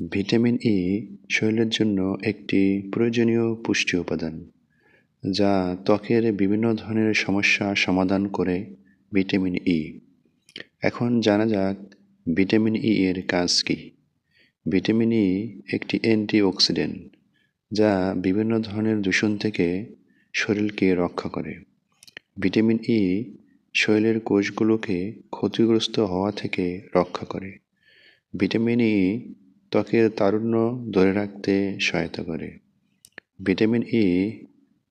Vitamin E শরীরের জন্য একটি প্রয়োজনীয় পুষ্টি উপাদান, যা ত্বকের বিভিন্ন ধরনের সমস্যা সমাধান করে ভিটামিন ই এখন জানা যাক ভিটামিন ই এর কাজ কী। ভিটামিন ই একটি অ্যান্টিঅক্সিডেন্ট, যা বিভিন্ন ধরনের দূষণ থেকে শরীরকে রক্ষা করে। ভিটামিন ই শরীরের কোষগুলোকে ক্ষতিগ্রস্ত হওয়া থেকে রক্ষা করে। ভিটামিন ই ত্বকের তারুণ্য ধরে রাখতে সহায়তা করে। ভিটামিন ই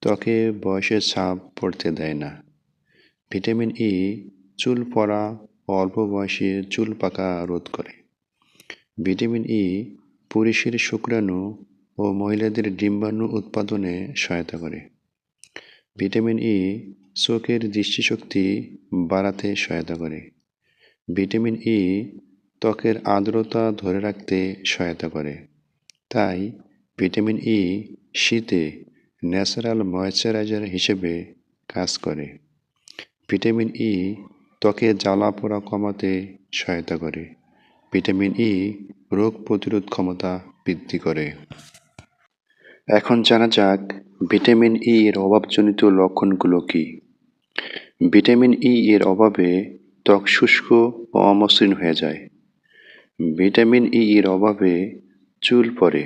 ত্বকে বয়সের ছাপ পড়তে দেয় না। ভিটামিন ই চুল পড়া অল্প বয়সে চুল পাকা রোধ করে। ভিটামিন ই পুরুষের শুক্রাণু ও মহিলাদের ডিম্বাণু উৎপাদনে সহায়তা করে। ভিটামিন ই চোখের দৃষ্টিশক্তি বাড়াতে সহায়তা করে। ভিটামিন ই ত্বকের আর্দ্রতা ধরে রাখতে সহায়তা করে। তাই ভিটামিন ই শীতে ন্যাচারাল ময়েশ্চারাইজার হিসেবে কাজ করে। ভিটামিন ই ত্বকে জ্বালা পোড়া কমাতে সহায়তা করে। ভিটামিন ই রোগ প্রতিরোধ ক্ষমতা বৃদ্ধি করে। এখন জানা যাক ভিটামিন ই এর অভাবজনিত লক্ষণগুলো কী। ভিটামিন ই এর অভাবে ত্বক শুষ্ক ও অমসৃণ হয়ে যায়। ভিটামিন ই এর অভাবে চুল পড়ে।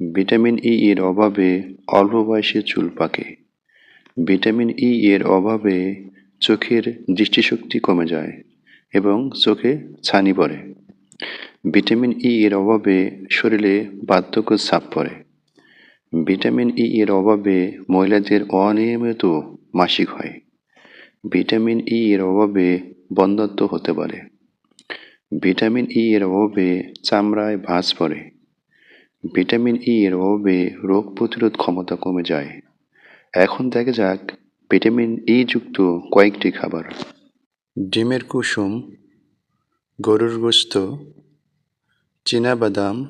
ভিটামিন ই এর অভাবে অল্প বয়সে চুল পাকে। ভিটামিন ই এর অভাবে চোখের দৃষ্টিশক্তি কমে যায় এবং চোখে ছানি পড়ে। ভিটামিন ই এর অভাবে শরীরে বার্ধক্য ছাপ পড়ে। ভিটামিন ই এর অভাবে মহিলাদের অনিয়মিত মাসিক হয়। ভিটামিন ই এর অভাবে বন্ধ্যত্ব হতে পারে। ভিটামিন ই এর অভাবে চামড়ায় ভাঁজ পড়ে। ভিটামিন ই এর অভাবে রোগ প্রতিরোধ ক্ষমতা কমে যায়। এখন দেখা যাক ভিটামিন ই যুক্ত কয়েকটি খাবার। ডিমের কুসুম, গরুর গোস্ত বাদাম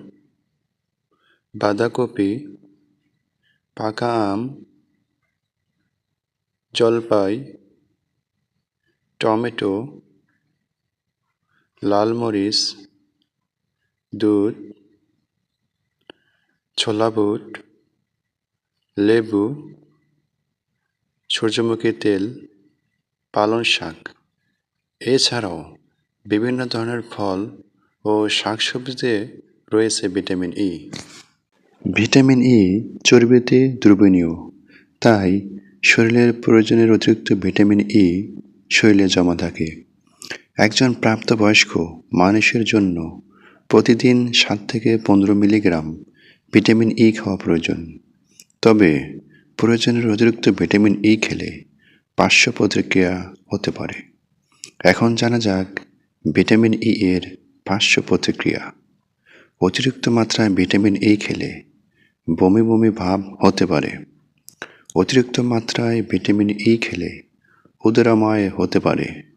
বাঁধাকপি, পাকা আম, জলপাই, টমেটো লাল মরিচ, দুধ, ছোলা বুট, লেবু, সূর্যমুখী তেল, পালং শাক। এছাড়াও বিভিন্ন ধরনের ফল ও শাকসবজিতে রয়েছে ভিটামিন ই ভিটামিন ই চর্বিতে দ্রবণীয়, তাই শরীরের প্রয়োজনের অতিরিক্ত ভিটামিন ই শরীরে জমা থাকে। একজন প্রাপ্তবয়স্ক মানুষের জন্য প্রতিদিন সাত থেকে পনেরো মিলিগ্রাম ভিটামিন ই খাওয়া প্রয়োজন। তবে প্রয়োজনের অতিরিক্ত ভিটামিন ই খেলে পার্শ্ব প্রতিক্রিয়া হতে পারে। এখন জানা যাক ভিটামিন ই এর পার্শ্ব প্রতিক্রিয়া। অতিরিক্ত মাত্রায় ভিটামিন ই খেলে বমি বমি ভাব হতে পারে। অতিরিক্ত মাত্রায় ভিটামিন ই খেলে উদরাময় হতে পারে।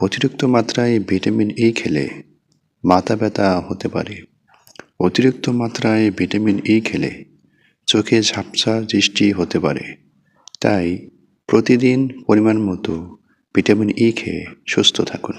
অতিরিক্ত মাত্রায় ভিটামিন ই খেলে মাথা ব্যথা হতে পারে। অতিরিক্ত মাত্রায় ভিটামিন ই খেলে চোখে ঝাপসা দৃষ্টি হতে পারে। তাই প্রতিদিন পরিমাণ মতো ভিটামিন ই খেয়ে সুস্থ থাকুন।